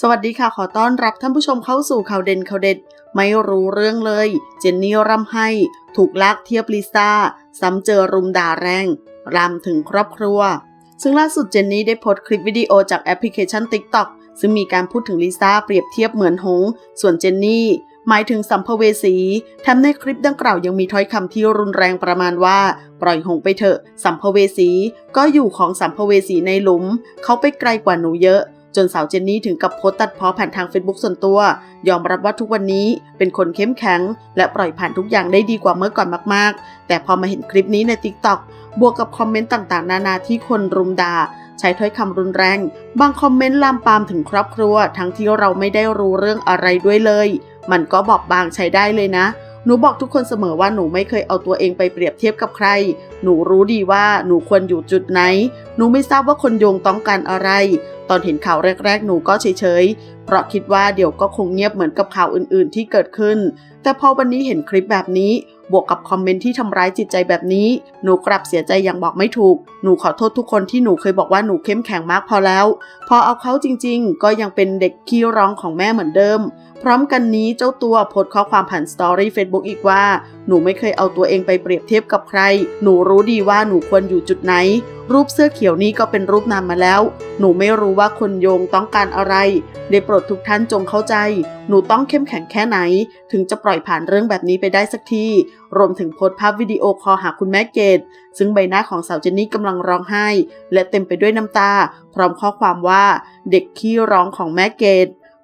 สวัสดีค่ะ ขอต้อนรับท่านผู้ชมเข้าสู่ข่าวเด่นข่าวเด็ด ไม่รู้เรื่องเลย เจนนี่ร่ำให้ ถูกลากเทียบลิซ่า ซ้ำเจอรุมด่าแรงรำถึงครอบครัว ซึ่งล่าสุดเจนนี่ได้โพสต์คลิปวิดีโอจากแอปพลิเคชัน TikTok ซึ่งมีการพูดถึงลิซ่าเปรียบเทียบเหมือนหงส์ส่วนเจนนี่ หมายถึงสัมภเวสีแถมในคลิปดังกล่าวยังมีถ้อยคำที่รุนแรงประมาณว่า ปล่อยหงส์ไปเถอะ สัมภเวสี ก็อยู่ของสัมภเวสีในหลุม เขาไปไกลกว่าหนูเยอะ จนสาวเจนนี่ถึงกับโพสต์ตัดเพ้อผ่านทาง Facebook ส่วนตัว ยอมรับว่าทุกวันนี้เป็นคนเข้มแข็ง และปล่อยผ่านทุกอย่างได้ดีกว่าเมื่อก่อนมากๆ แต่พอมาเห็นคลิปนี้ใน TikTok บวกกับคอมเมนต์ต่างๆ นานาที่คนรุมด่าใช้ถ้อยคำรุนแรง บางคอมเมนต์ลามปามถึงครอบครัว ทั้งที่เราไม่ได้รู้เรื่องอะไรด้วยเลย มันก็บอกบางใช้ได้เลยนะ หนูบอกทุกคนเสมอว่าหนูไม่เคยเอาตัวเองไปเปรียบเทียบกับใคร หนูรู้ดีว่าหนูควรอยู่จุดไหน หนูไม่ทราบว่าคนโยงต้องการอะไร ตอนเห็นข่าวแรก ๆ หนูก็เฉยๆ เพราะคิดว่าเดี๋ยวก็คงเงียบเหมือนกับข่าวอื่น ๆ ที่เกิดขึ้น แต่พอวันนี้เห็นคลิปแบบนี้ บวกกับคอมเมนต์ที่ทำร้ายจิตใจแบบนี้ หนูกลับเสียใจอย่างบอกไม่ถูก หนูขอโทษทุกคนที่หนูเคยบอกว่าหนูเข้มแข็งมากพอแล้ว พอเอาเขาจริง ๆ ก็ยังเป็นเด็กขี้ร้องของแม่เหมือนเดิม พร้อมกันนี้เจ้าตัวโพสข้อความผ่านสตอรี่เฟซบุ๊กอีกว่า หนูไม่เคยเอาตัวเองไปเปรียบเทียบกับใคร หนูรู้ดีว่าหนูควรอยู่จุดไหน รูปเสื้อเขียวนี้ก็เป็นรูปนานมาแล้ว หนูไม่รู้ว่าคนโยงต้องการอะไร ได้โปรดทุกท่านจงเข้าใจ หนูต้องเข้มแข็งแค่ไหน ถึงจะปล่อยผ่านเรื่องแบบนี้ไปได้สักที รวมถึงโพสภาพวิดีโอคอหาคุณแม่เกดซึ่งใบหน้าของสาวเจนนี่กำลังร้องไห้ และเต็มไปด้วยน้ำตา พร้อมข้อความว่า เด็กขี้ร้องของแม่เกด